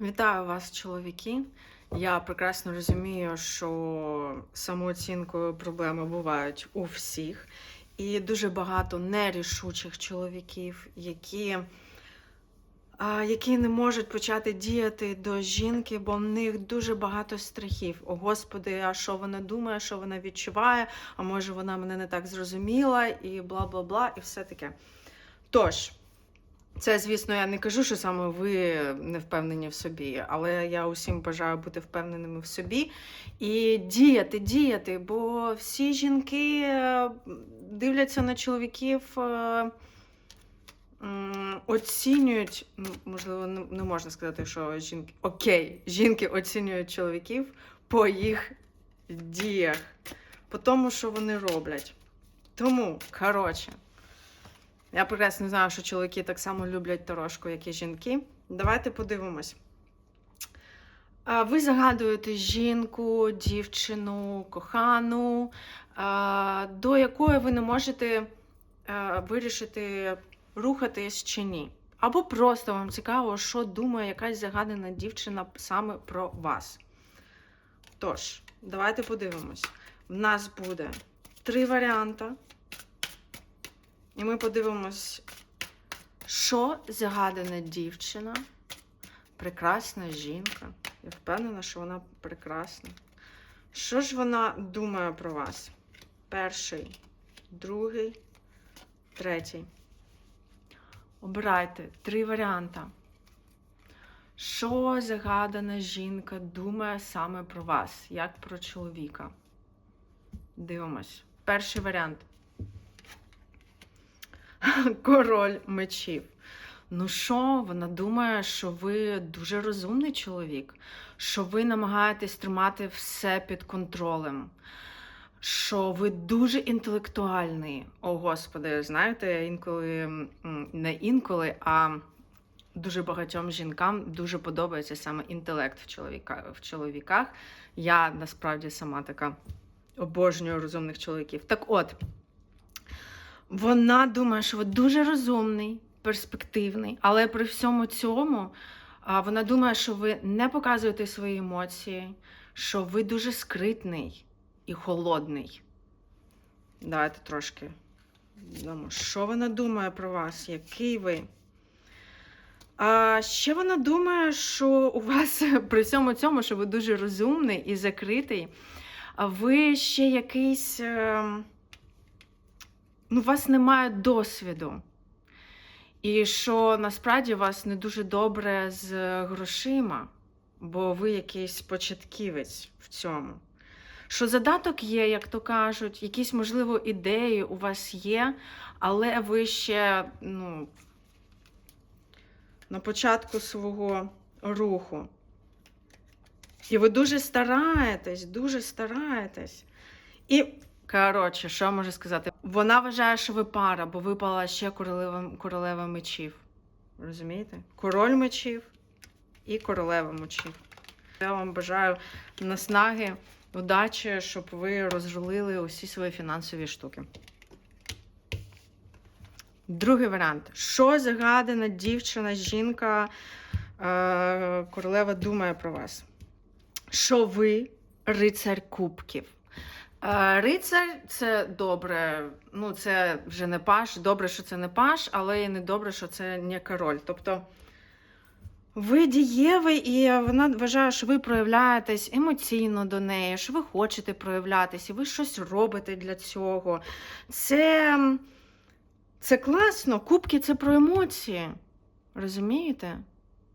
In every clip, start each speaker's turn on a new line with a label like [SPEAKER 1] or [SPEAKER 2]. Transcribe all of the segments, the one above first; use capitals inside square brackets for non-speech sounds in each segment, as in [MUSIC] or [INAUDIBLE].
[SPEAKER 1] Вітаю вас, чоловіки. Я прекрасно розумію, що самооцінкою проблеми бувають у всіх, і дуже багато нерішучих чоловіків, які, які не можуть почати діяти до жінки, бо в них дуже багато страхів. О Господи, а що вона думає, що вона відчуває, а може вона мене не так зрозуміла, і бла бла бла, і все таке. Тож. Це, звісно, я не кажу, що саме ви не впевнені в собі, але я усім бажаю бути впевненими в собі і діяти, діяти, бо всі жінки е, дивляться на чоловіків, е, оцінюють, можливо, не можна сказати, що жінки. Окей, жінки оцінюють чоловіків по їх діях, по тому, що вони роблять. Тому, коротше. Я прекрасно знаю, що чоловіки так само люблять торошку, як і жінки. Давайте подивимось. Ви загадуєте жінку, дівчину, кохану, до якої ви не можете вирішити, рухатись чи ні. Або просто вам цікаво, що думає якась загадана дівчина саме про вас. Тож, давайте подивимось. В нас буде три варіанти. І ми подивимось, що загадана дівчина, прекрасна жінка. Я впевнена, що вона прекрасна. Що ж вона думає про вас? Перший, другий, третій. Обирайте три варіанти. Що загадана жінка думає саме про вас, як про чоловіка? Дивимось. Перший варіант. [LAUGHS] Король мечів. Ну що, вона думає, що ви дуже розумний чоловік, що ви намагаєтесь тримати все під контролем, що ви дуже інтелектуальний. О, Господи, знаєте, інколи не інколи, а дуже багатьом жінкам дуже подобається саме інтелект в, чоловіка, в чоловіках. Я насправді сама така обожнюю розумних чоловіків. Так от. Вона думає, що дуже розумний, перспективний, але при всьому цьому вона думає, що ви не показуєте свої емоції, що ви дуже скритний і холодний. Давайте трошки. Думаю, що вона думає про вас, який ви. А ще вона думає, що у вас [LAUGHS] при всьому цьому, що ви дуже розумний і закритий, ви ще якийсь. Ну, у вас немає досвіду. І що насправді у вас не дуже добре з грошима, бо ви якийсь початківець в цьому. Що задаток є, як то кажуть, якісь, можливо, ідеї у вас є, але ви ще ну, на початку свого руху. І ви дуже стараєтесь, дуже стараєтесь. І Коротше, що я можу сказати? Вона вважає, що ви пара, бо випала ще королева, королева мечів. Розумієте? Король мечів і королева мечів. Я вам бажаю наснаги, удачі, щоб ви розрулили усі свої фінансові штуки. Другий варіант. Що загадана дівчина, жінка, е, королева думає про вас? Що ви рицарь кубків? Рицар це добре. Ну, це вже не паш. Добре, що це не паш, але і не добре, що це не король. Тобто ви дієвий, і вона вважає, що ви проявляєтесь емоційно до неї, що ви хочете проявлятися, ви щось робите для цього. Це, це класно. Кубки це про емоції. Розумієте?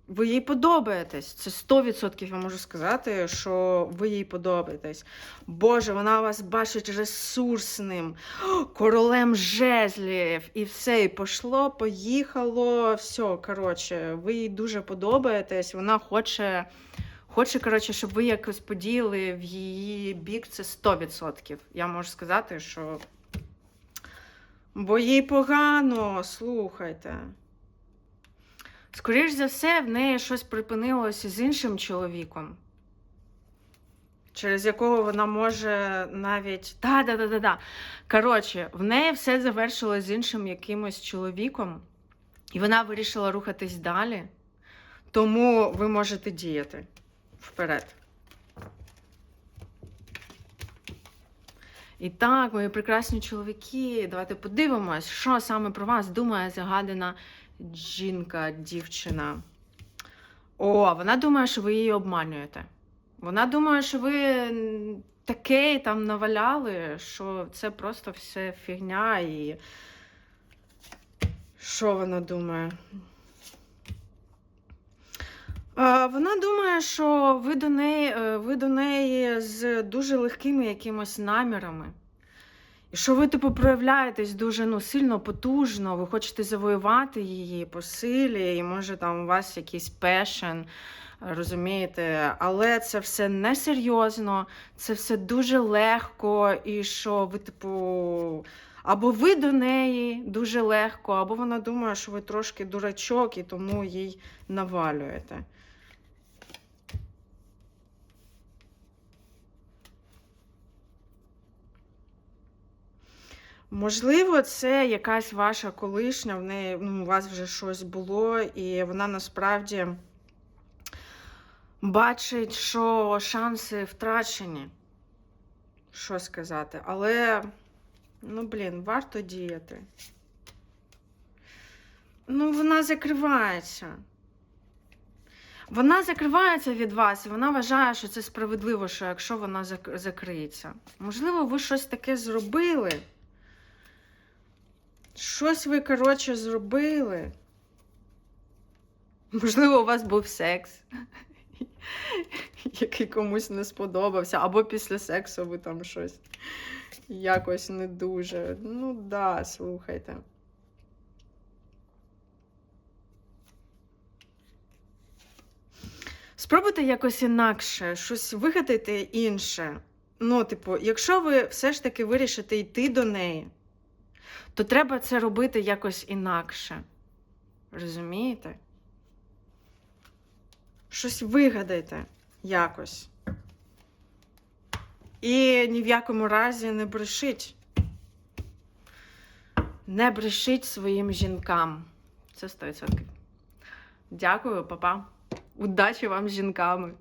[SPEAKER 1] Ви їй подобаєтесь. Це 100% я можу сказати, що ви їй подобаєтесь. Боже, вона вас бачить ресурсним, королем жезлів, і все, і пошло, поїхало. Все, коротше, ви їй дуже подобаєтесь. Вона хоче, хоче, коротше, щоб ви якось подіяли в її бік. Це 100%. Я можу сказати, що. Бо їй погано, слухайте. Скоріш за все, в неї щось припинилося з іншим чоловіком, через якого вона може навіть. Да, да, да, да, да. Коротше, в неї все завершилось з іншим якимось чоловіком, і вона вирішила рухатись далі. Тому ви можете діяти вперед. І так, мої прекрасні чоловіки, давайте подивимось, що саме про вас думає загадана жінка, дівчина. О, вона думає, що ви її обманюєте. Вона думає, що ви таке там наваляли, що це просто все фігня і. Що вона думає? Е, Вона думає, що ви до неї, е, ви до неї з дуже легкими якимось намірами. І що ви, типу, проявляєтесь дуже ну, сильно, потужно, ви хочете завоювати її по силі, і може там у вас якийсь пешен, розумієте? Але це все несерйозно, це все дуже легко, і що ви, типу, або ви до неї дуже легко, або вона думає, що ви трошки дурачок і тому їй навалюєте. Можливо, це якась ваша колишня, в неї ну, у вас вже щось було, і вона насправді бачить, що шанси втрачені. Що сказати? Але, ну, блін, варто діяти. Ну, вона закривається. Вона закривається від вас, і вона вважає, що це справедливо, що якщо вона закриється. Можливо, ви щось таке зробили. Щось ви, коротше, зробили. Можливо, у вас був секс, [LAUGHS] який комусь не сподобався, або після сексу ви там щось якось не дуже. Ну да, слухайте. Спробуйте якось інакше, щось вигадайте інше. Ну, типу, якщо ви все ж таки вирішите йти до неї, то треба це робити якось інакше. Розумієте? Щось вигадайте якось. І ні в якому разі не брешіть. Не брешіть своїм жінкам. Це 100%. Дякую, папа. Удачі вам з жінками.